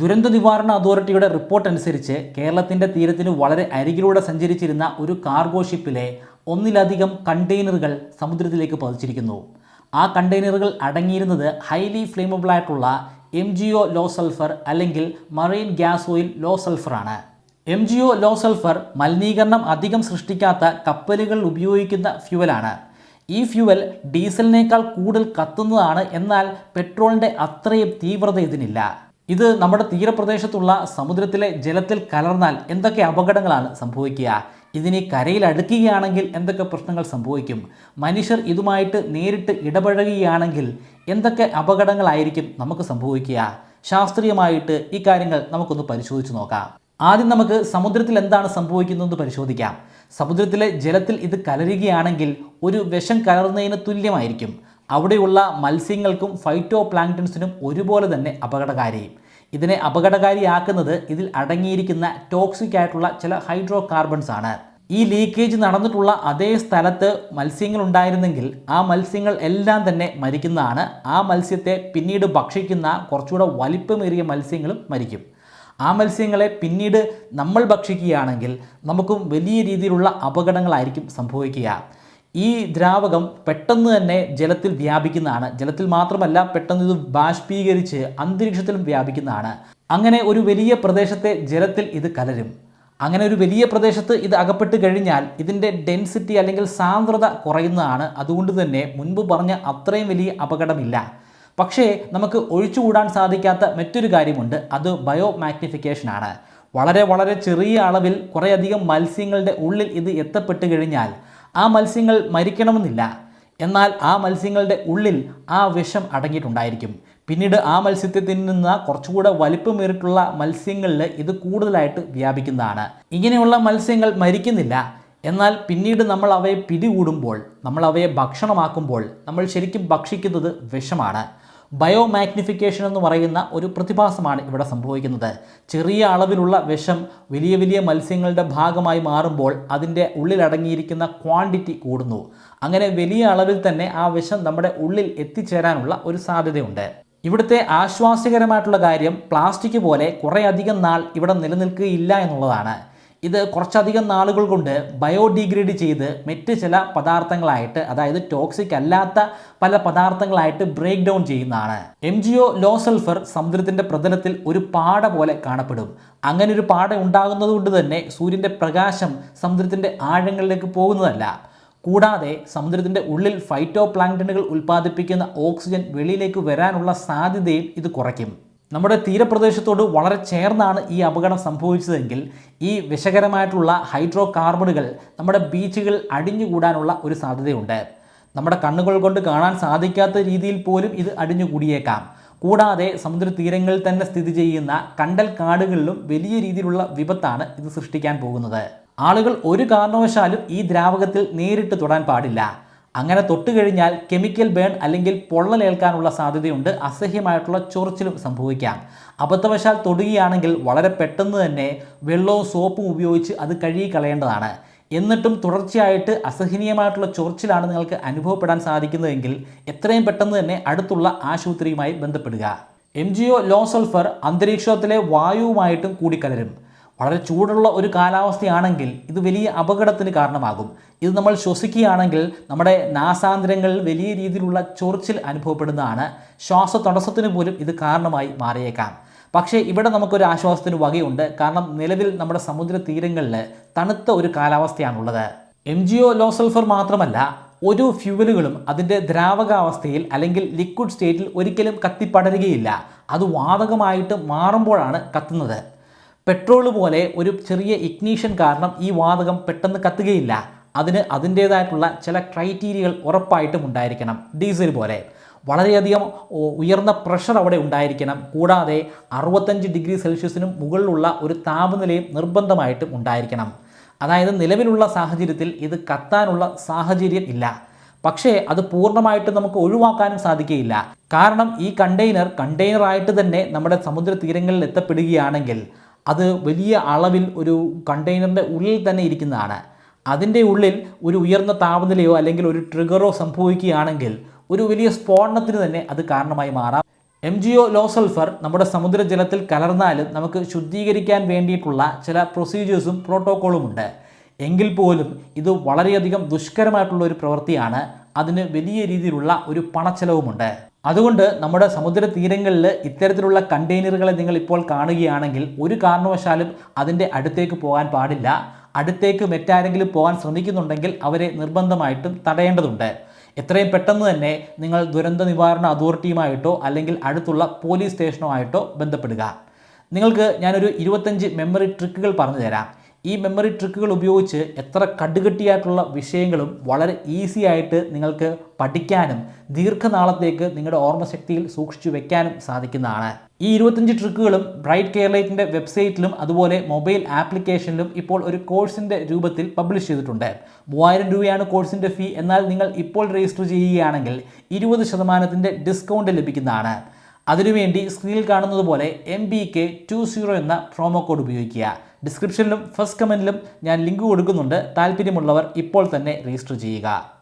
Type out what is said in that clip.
ദുരന്ത നിവാരണ അതോറിറ്റിയുടെ റിപ്പോർട്ട് അനുസരിച്ച് കേരളത്തിന്റെ തീരത്തിന് വളരെ അരികിലൂടെ സഞ്ചരിച്ചിരുന്ന ഒരു കാർഗോ ഷിപ്പിലെ ഒന്നിലധികം കണ്ടെയ്നറുകൾ സമുദ്രത്തിലേക്ക് പതിച്ചിരിക്കുന്നു. ആ കണ്ടെയ്നറുകൾ അടങ്ങിയിരുന്നത് ഹൈലി ഫ്ലെയിമബിൾ ആയിട്ടുള്ള M G O low sulphur അല്ലെങ്കിൽ marine gas oil low സൾഫറാണ് M G O low sulphur മലിനീകരണം അധികം സൃഷ്ടിക്കാത്ത കപ്പലുകൾ ഉപയോഗിക്കുന്ന ഫ്യുവലാണ് ഈ ഫ്യുവൽ ഡീസലിനേക്കാൾ കൂടുതൽ കത്തുന്നതാണ് എന്നാൽ പെട്രോളിന്റെ അത്രയും തീവ്രത ഇതിനില്ല. ഇത് നമ്മുടെ തീരപ്രദേശത്തുള്ള സമുദ്രത്തിലെ ജലത്തിൽ കലർന്നാൽ എന്തൊക്കെ അപകടങ്ങളാണ് സംഭവിക്കുക? ഇതിനെ കരയിൽ അടുക്കുകയാണെങ്കിൽ എന്തൊക്കെ പ്രശ്നങ്ങൾ സംഭവിക്കും? മനുഷ്യർ ഇതുമായിട്ട് നേരിട്ട് ഇടപഴകുകയാണെങ്കിൽ എന്തൊക്കെ അപകടങ്ങളായിരിക്കും നമുക്ക് സംഭവിക്കുക? ശാസ്ത്രീയമായിട്ട് ഈ കാര്യങ്ങൾ നമുക്കൊന്ന് പരിശോധിച്ച് നോക്കാം. ആദ്യം നമുക്ക് സമുദ്രത്തിൽ എന്താണ് സംഭവിക്കുന്നതെന്ന് പരിശോധിക്കാം. സമുദ്രത്തിലെ ജലത്തിൽ ഇത് കലരുകയാണെങ്കിൽ ഒരു വിഷം കലർന്നതിന് തുല്യമായിരിക്കും. അവിടെയുള്ള മത്സ്യങ്ങൾക്കും ഫൈറ്റോ പ്ലാങ്ടൺസിനും ഒരുപോലെ തന്നെ അപകടകാരിയും. ഇതിനെ അപകടകാരിയാക്കുന്നത് ഇതിൽ അടങ്ങിയിരിക്കുന്ന ടോക്സിക് ആയിട്ടുള്ള ചില ഹൈഡ്രോ കാർബൺസ് ആണ്. ഈ ലീക്കേജ് നടന്നിട്ടുള്ള അതേ സ്ഥലത്ത് മത്സ്യങ്ങൾ ഉണ്ടായിരുന്നെങ്കിൽ ആ മത്സ്യങ്ങൾ എല്ലാം തന്നെ മരിക്കുന്നതാണ്. ആ മത്സ്യത്തെ പിന്നീട് ഭക്ഷിക്കുന്ന കുറച്ചുകൂടെ വലിപ്പമേറിയ മത്സ്യങ്ങളും മരിക്കും. ആ മത്സ്യങ്ങളെ പിന്നീട് നമ്മൾ ഭക്ഷിക്കുകയാണെങ്കിൽ നമുക്കും വലിയ രീതിയിലുള്ള അപകടങ്ങളായിരിക്കും സംഭവിക്കുക. ഈ ദ്രാവകം പെട്ടെന്ന് തന്നെ ജലത്തിൽ വ്യാപിക്കുന്നതാണ്. ജലത്തിൽ മാത്രമല്ല പെട്ടെന്ന് ഇത് ബാഷ്പീകരിച്ച് അന്തരീക്ഷത്തിലും വ്യാപിക്കുന്നതാണ്. അങ്ങനെ ഒരു വലിയ പ്രദേശത്തെ ജലത്തിൽ ഇത് കലരും. അങ്ങനെ ഒരു വലിയ പ്രദേശത്ത് ഇത് അകപ്പെട്ട് കഴിഞ്ഞാൽ ഇതിന്റെ ഡെൻസിറ്റി അല്ലെങ്കിൽ സാന്ദ്രത കുറയുന്നതാണ്. അതുകൊണ്ട് തന്നെ മുൻപ് പറഞ്ഞ അത്രയും വലിയ അപകടമില്ല. പക്ഷേ നമുക്ക് ഒഴിച്ചുകൂടാൻ സാധിക്കാത്ത മറ്റൊരു കാര്യമുണ്ട്. അത് ബയോ മാഗ്നിഫിക്കേഷനാണ് വളരെ വളരെ ചെറിയ അളവിൽ കുറേയധികം മത്സ്യങ്ങളുടെ ഉള്ളിൽ ഇത് എത്തപ്പെട്ട് കഴിഞ്ഞാൽ ആ മത്സ്യങ്ങൾ മരിക്കണമെന്നില്ല. എന്നാൽ ആ മത്സ്യങ്ങളുടെ ഉള്ളിൽ ആ വിഷം അടങ്ങിയിട്ടുണ്ടായിരിക്കും. പിന്നീട് ആ മത്സ്യത്തെ തിന്നുന്ന കുറച്ചുകൂടെ വലിപ്പമേറിയിട്ടുള്ള മത്സ്യങ്ങളിൽ ഇത് കൂടുതലായിട്ട് വ്യാപിക്കുന്നതാണ്. ഇങ്ങനെയുള്ള മത്സ്യങ്ങൾ മരിക്കുന്നില്ല. എന്നാൽ പിന്നീട് നമ്മൾ അവയെ പിടികൂടുമ്പോൾ നമ്മൾ അവയെ ഭക്ഷണമാക്കുമ്പോൾ നമ്മൾ ശരിക്കും ഭക്ഷിക്കുന്നത് വിഷമാണ്. ബയോ മാഗ്നിഫിക്കേഷൻ എന്ന് പറയുന്ന ഒരു പ്രതിഭാസമാണ് ഇവിടെ സംഭവിക്കുന്നത്. ചെറിയ അളവിലുള്ള വിഷം വലിയ വലിയ മത്സ്യങ്ങളുടെ ഭാഗമായി മാറുമ്പോൾ അതിന്റെ ഉള്ളിലടങ്ങിയിരിക്കുന്ന ക്വാണ്ടിറ്റി കൂടുന്നു. അങ്ങനെ വലിയ അളവിൽ തന്നെ ആ വിഷം നമ്മുടെ ഉള്ളിൽ എത്തിച്ചേരാനുള്ള ഒരു സാധ്യതയുണ്ട്. ഇവിടുത്തെ ആശ്വാസകരമായിട്ടുള്ള കാര്യം പ്ലാസ്റ്റിക് പോലെ കുറേയധികം നാൾ ഇവിടെ നിലനിൽക്കുകയില്ല എന്നുള്ളതാണ്. ഇത് കുറച്ചധികം നാളുകൾ കൊണ്ട് ബയോഡിഗ്രേഡ് ചെയ്ത് മറ്റ് ചില പദാർത്ഥങ്ങളായിട്ട് അതായത് ടോക്സിക് അല്ലാത്ത പല പദാർത്ഥങ്ങളായിട്ട് ബ്രേക്ക് ഡൗൺ ചെയ്യുന്നതാണ്. M G O low sulphur സമുദ്രത്തിന്റെ പ്രതലത്തിൽ ഒരു പാട പോലെ കാണപ്പെടും. അങ്ങനെ ഒരു പാട ഉണ്ടാകുന്നത് കൊണ്ട് തന്നെ സൂര്യന്റെ പ്രകാശം സമുദ്രത്തിന്റെ ആഴങ്ങളിലേക്ക് പോകുന്നതല്ല. കൂടാതെ സമുദ്രത്തിന്റെ ഉള്ളിൽ ഫൈറ്റോ പ്ലാങ്ടണുകൾ ഉൽപ്പാദിപ്പിക്കുന്ന ഓക്സിജൻ വെളിയിലേക്ക് വരാനുള്ള സാധ്യതയും ഇത് കുറയ്ക്കും. നമ്മുടെ തീരപ്രദേശത്തോട് വളരെ ചേർന്നാണ് ഈ അപകടം സംഭവിച്ചതെങ്കിൽ ഈ വിഷകരമായിട്ടുള്ള ഹൈഡ്രോ കാർബണുകൾ നമ്മുടെ ബീച്ചുകൾ അടിഞ്ഞുകൂടാനുള്ള ഒരു സാധ്യതയുണ്ട്. നമ്മുടെ കണ്ണുകൾ കൊണ്ട് കാണാൻ സാധിക്കാത്ത രീതിയിൽ പോലും ഇത് അടിഞ്ഞുകൂടിയേക്കാം. കൂടാതെ സമുദ്രതീരങ്ങളിൽ തന്നെ സ്ഥിതി ചെയ്യുന്ന കണ്ടൽ കാടുകളിലും വലിയ രീതിയിലുള്ള വിപത്താണ് ഇത് സൃഷ്ടിക്കാൻ പോകുന്നത്. ആളുകൾ ഒരു കാരണവശാലും ഈ ദ്രാവകത്തിൽ നേരിട്ട് തൊടാൻ പാടില്ല. അങ്ങനെ തൊട്ട് കഴിഞ്ഞാൽ കെമിക്കൽ ബേൺ അല്ലെങ്കിൽ പൊള്ളലേൽക്കാനുള്ള സാധ്യതയുണ്ട്. അസഹ്യമായിട്ടുള്ള ചൊറിച്ചിലും സംഭവിക്കാം. അബദ്ധവശാൽ തൊടുകയാണെങ്കിൽ വളരെ പെട്ടെന്ന് തന്നെ വെള്ളവും സോപ്പും ഉപയോഗിച്ച് അത് കഴുകി കളയേണ്ടതാണ് എന്നിട്ടും തുടർച്ചയായിട്ട് അസഹനീയമായിട്ടുള്ള ചൊറിച്ചിലാണ് നിങ്ങൾക്ക് അനുഭവപ്പെടാൻ സാധിക്കുന്നതെങ്കിൽ എത്രയും പെട്ടെന്ന് തന്നെ അടുത്തുള്ള ആശുപത്രിയുമായി ബന്ധപ്പെടുക. M G O low sulphur അന്തരീക്ഷത്തിലെ വായുവുമായിട്ടും കൂടിക്കലരും. വളരെ ചൂടുള്ള ഒരു കാലാവസ്ഥയാണെങ്കിൽ ഇത് വലിയ അപകടത്തിന് കാരണമാകും. ഇത് നമ്മൾ ശ്വസിക്കുകയാണെങ്കിൽ നമ്മുടെ നാസാന്തരങ്ങളിൽ വലിയ രീതിയിലുള്ള ചൊറിച്ചിൽ അനുഭവപ്പെടുന്നതാണ്. ശ്വാസ തടസ്സത്തിന് പോലും ഇത് കാരണമായി മാറിയേക്കാം. പക്ഷേ ഇവിടെ നമുക്കൊരു ആശ്വാസത്തിന് വകയുണ്ട്. കാരണം നിലവിൽ നമ്മുടെ സമുദ്ര തീരങ്ങളിൽ തണുത്ത ഒരു കാലാവസ്ഥയാണുള്ളത്. M G O low sulphur മാത്രമല്ല ഒരു ഫ്യൂവലുകളും അതിന്റെ ദ്രാവകാവസ്ഥയിൽ അല്ലെങ്കിൽ ലിക്വിഡ് സ്റ്റേറ്റിൽ ഒരിക്കലും കത്തിപ്പടരുകയില്ല. അത് വാതകമായിട്ട് മാറുമ്പോഴാണ് കത്തുന്നത്. പെട്രോൾ പോലെ ഒരു ചെറിയ ഇഗ്നീഷൻ കാരണം ഈ വാതകം പെട്ടെന്ന് കത്തുകയില്ല. അതിന് അതിന്റേതായിട്ടുള്ള ചില ക്രൈറ്റീരിയകൾ ഉറപ്പായിട്ടും ഉണ്ടായിരിക്കണം. ഡീസൽ പോലെ. വളരെയധികം ഉയർന്ന പ്രഷർ അവിടെ ഉണ്ടായിരിക്കണം. കൂടാതെ അറുപത്തഞ്ച് ഡിഗ്രി സെൽഷ്യസിനും മുകളിലുള്ള ഒരു താപനിലയും നിർബന്ധമായിട്ടും ഉണ്ടായിരിക്കണം. അതായത് നിലവിലുള്ള സാഹചര്യത്തിൽ ഇത് കത്താനുള്ള സാഹചര്യം ഇല്ല. പക്ഷേ അത് പൂർണമായിട്ട് നമുക്ക് ഒഴിവാക്കാനും സാധിക്കുകയില്ല. കാരണം ഈ കണ്ടെയ്നർ കണ്ടെയ്നറായിട്ട് തന്നെ നമ്മുടെ സമുദ്ര തീരങ്ങളിൽ എത്തപ്പെടുകയാണെങ്കിൽ അത് വലിയ അളവിൽ ഒരു കണ്ടെയ്നറിന്റെ ഉള്ളിൽ തന്നെ ഇരിക്കുന്നതാണ്. അതിന്റെ ഉള്ളിൽ ഒരു ഉയർന്ന താപനിലയോ അല്ലെങ്കിൽ ഒരു ട്രിഗറോ സംഭവിക്കുകയാണെങ്കിൽ ഒരു വലിയ സ്ഫോടനത്തിന് തന്നെ അത് കാരണമായി മാറാം. M G O low sulphur നമ്മുടെ സമുദ്രജലത്തിൽ കലർന്നാലും നമുക്ക് ശുദ്ധീകരിക്കാൻ വേണ്ടിയിട്ടുള്ള ചില പ്രൊസീജിയേഴ്സും പ്രോട്ടോക്കോളും ഉണ്ട്. എങ്കിൽ പോലും ഇത് വളരെയധികം ദുഷ്കരമായിട്ടുള്ള ഒരു പ്രവൃത്തിയാണ്. അതിന് വലിയ രീതിയിലുള്ള ഒരു പണച്ചെലവുമുണ്ട്. അതുകൊണ്ട് നമ്മുടെ സമുദ്ര തീരങ്ങളിൽ ഇത്തരത്തിലുള്ള കണ്ടെയ്നറുകളെ നിങ്ങൾ ഇപ്പോൾ കാണുകയാണെങ്കിൽ ഒരു കാരണവശാലും അതിന്റെ അടുത്തേക്ക് പോകാൻ പാടില്ല. അടുത്തേക്ക് മറ്റാരെങ്കിലും പോകാൻ ശ്രമിക്കുന്നുണ്ടെങ്കിൽ അവരെ നിർബന്ധമായിട്ടും തടയേണ്ടതുണ്ട്. എത്രയും പെട്ടെന്ന് തന്നെ നിങ്ങൾ ദുരന്ത നിവാരണ അതോറിറ്റിയുമായിട്ടോ അല്ലെങ്കിൽ അടുത്തുള്ള പോലീസ് സ്റ്റേഷനുമായിട്ടോ ബന്ധപ്പെടുക. നിങ്ങൾക്ക് ഞാനൊരു ഇരുപത്തഞ്ച് മെമ്മറി ട്രിക്കുകൾ പറഞ്ഞു തരാം. ഈ മെമ്മറി ട്രിക്കുകൾ ഉപയോഗിച്ച് എത്ര കടുകട്ടിയായിട്ടുള്ള വിഷയങ്ങളും വളരെ ഈസി ആയിട്ട് നിങ്ങൾക്ക് പഠിക്കാനും ദീർഘനാളത്തേക്ക് നിങ്ങളുടെ ഓർമ്മശക്തിയിൽ സൂക്ഷിച്ചു വെക്കാനും സാധിക്കുന്നതാണ്. ഈ ഇരുപത്തഞ്ച് ട്രിക്കുകളും ബ്രൈറ്റ് കെയർലൈറ്റിന്റെ വെബ്സൈറ്റിലും അതുപോലെ മൊബൈൽ ആപ്ലിക്കേഷനിലും ഇപ്പോൾ ഒരു കോഴ്സിന്റെ രൂപത്തിൽ പബ്ലിഷ് ചെയ്തിട്ടുണ്ട്. മൂവായിരം രൂപയാണ് കോഴ്സിന്റെ ഫീ എന്നാൽ നിങ്ങൾ ഇപ്പോൾ രജിസ്റ്റർ ചെയ്യുകയാണെങ്കിൽ ഇരുപത് ശതമാനത്തിന്റെ ഡിസ്കൗണ്ട് ലഭിക്കുന്നതാണ്. അതിനുവേണ്ടി സ്ക്രീനിൽ കാണുന്നത് പോലെ M B K two zero എന്ന പ്രോമോ കോഡ് ഉപയോഗിക്കുക. ഡിസ്ക്രിപ്ഷനിലും ഫസ്റ്റ് കമന്റിലും ഞാൻ ലിങ്ക് കൊടുക്കുന്നുണ്ട്. താല്പര്യമുള്ളവർ ഇപ്പോൾ തന്നെ രജിസ്റ്റർ ചെയ്യുക.